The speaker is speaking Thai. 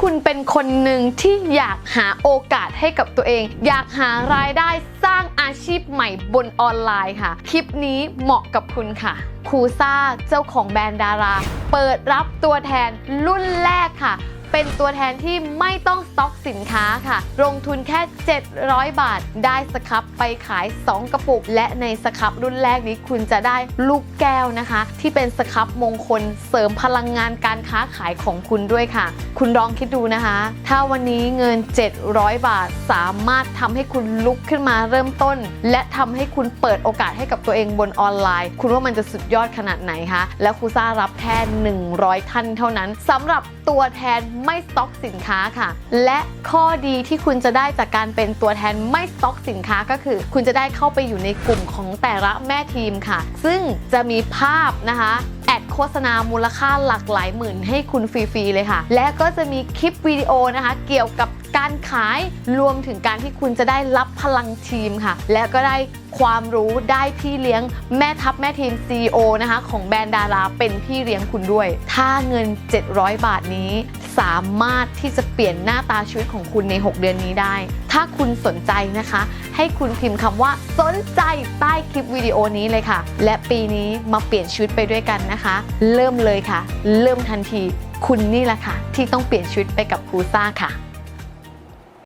คุณเป็นคนหนึ่งที่อยากหาโอกาสให้กับตัวเอง อยากหารายได้สร้างอาชีพใหม่บนออนไลน์ค่ะ คลิปนี้เหมาะกับคุณค่ะครูซ่าเจ้าของแบรนด์ดารา เปิดรับตัวแทนรุ่นแรกค่ะ เป็นตัวแทนที่ไม่ต้องสต็อกสินค้าค่ะ ลงทุนแค่ 700 บาทได้สครับไปขาย 2 กระปุก และในสครับรุ่นแรกนี้คุณจะได้ลูกแก้วนะคะ ที่เป็นสครับมงคลเสริมพลังงานการค้าขายของคุณด้วยค่ะ คุณลองคิดดูนะคะ ถ้าวันนี้เงิน 700 บาทสามารถทำให้คุณลุกขึ้นมาเริ่มต้น และทำให้คุณเปิดโอกาสให้กับตัวเองบนออนไลน์ คุณว่ามันจะสุดยอดขนาดไหนคะแล้วครูซ่ารับแค่100 ท่านเท่านั้นสำหรับตัวแทนไม่สต็อกสินค้าค่ะ และข้อดีที่คุณจะได้จากการเป็นตัวแทนไม่สต็อกสินค้าก็คือ คุณจะได้เข้าไปอยู่ในกลุ่มของแต่ละแม่ทีมค่ะ ซึ่งจะมีภาพนะคะแอดโฆษณามูลค่าหลักหลายหมื่นให้คุณฟรีๆเลยค่ะ และก็จะมีคลิปวิดีโอนะคะ เกี่ยวกับการขายรวมถึงการที่คุณจะได้รับพลังทีมค่ะ และก็ได้ความรู้ได้พี่เลี้ยงแม่ทัพแม่ทีม CEO นะคะ ของแบรนด์ดาราเป็นพี่เลี้ยงคุณด้วย ถ้าเงิน 700 บาทนี้ สามารถที่จะเปลี่ยนหน้าตาชีวิตของคุณใน 6 เดือนนี้ได้ ถ้าคุณสนใจนะคะ ให้คุณพิมพ์คำว่าสนใจใต้คลิปวิดีโอนี้เลยค่ะ และปีนี้มาเปลี่ยนชีวิตไปด้วยกันนะคะ เริ่มเลยค่ะ เริ่มทันที คุณนี่แหละค่ะ ที่ต้องเปลี่ยนชีวิตไปกับครูซ่าค่ะ